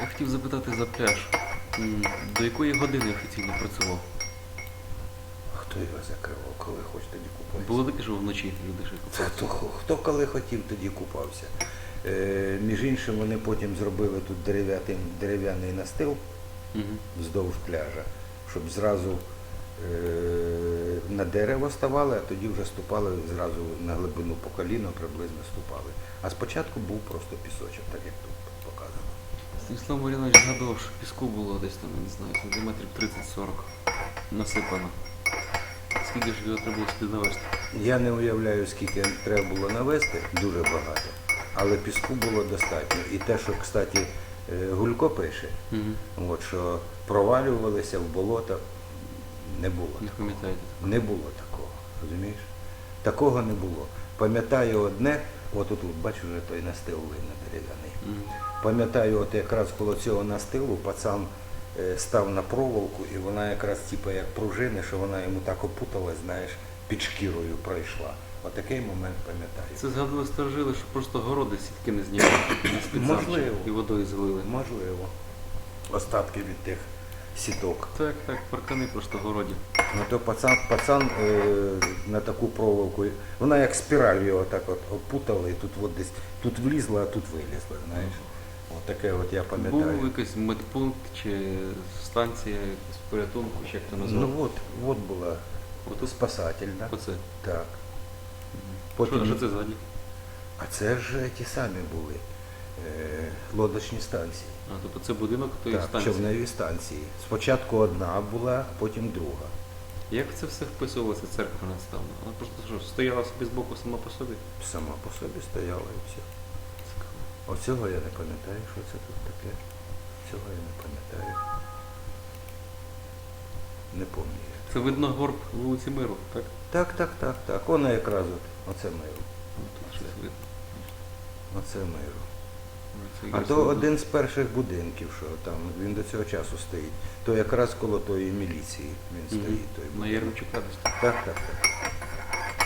Я хотів запитати за пляж. До якої години офіційно працював? Хто його закривав, коли хоч тоді купався? Було таке, що вночі люди ще Це хто, хто коли хотів, тоді купався. Е, між іншим, вони потім зробили тут дерев'яний, дерев'яний настил Угу. вздовж пляжа, щоб зразу е, на дерево ставали, а тоді вже ступали зразу на глибину по коліно, приблизно ступали. А спочатку був просто пісочок, так як тут показано. Станіслав Марінович згадував, що піску було десь там, я не знаю, сантиметрів 30-40 насипано. Скільки ж його треба було сюди навести? Я не уявляю, скільки треба було навести, дуже багато. Але піску було достатньо. І те, що, кстати, е, Гулько пише, Угу. от, що провалювалися в болото, не було. Не пам'ятаєте? Не було такого, розумієш? Такого не було. Пам'ятаю одне, от тут, бачиш, вже той настил видно дерев'яний. Пам'ятаю, от якраз коло цього настилу пацан е, став на проволоку, і вона якраз типу, як пружини, що вона йому так опуталась, знаєш, під шкірою пройшла. Отакий момент пам'ятаю. Це згадували старожили, що просто городи сітки не спецзамчі Можливо. і водою залили. Можливо. Остатки від тих сіток. Так, так, паркани просто городі. Ну то пацан, пацан е, на таку проволоку, вона як спіраль його так от опутала, і тут от десь тут влізла, а тут вилізла, знаєш. От таке от я пам'ятаю. Був якийсь медпункт чи станція якась порятунку, чи як то назвати. Ну от, от була Отут спасательна. оце. Так. Потім, що це ззаді? А це ж ті самі були е, лодочні станції. А, тобто це будинок тої так, станції. човневі станції. Спочатку одна була, потім друга. Як це все вписувалося церква наставна? Вона просто що, стояла собі збоку сама по собі? Сама по собі стояла і все. Оцього я не пам'ятаю, що це тут таке. Цього я не пам'ятаю. Не пам'ятаю. Це видно горб вулиці Миру, так? Так, так, так, так. Вона якраз от. Оце миру. Ну. Оце миру. А то один з перших будинків, що там він до цього часу стоїть. То якраз коло тої міліції він стоїть. Той На. Єрмчука. Так, так, так.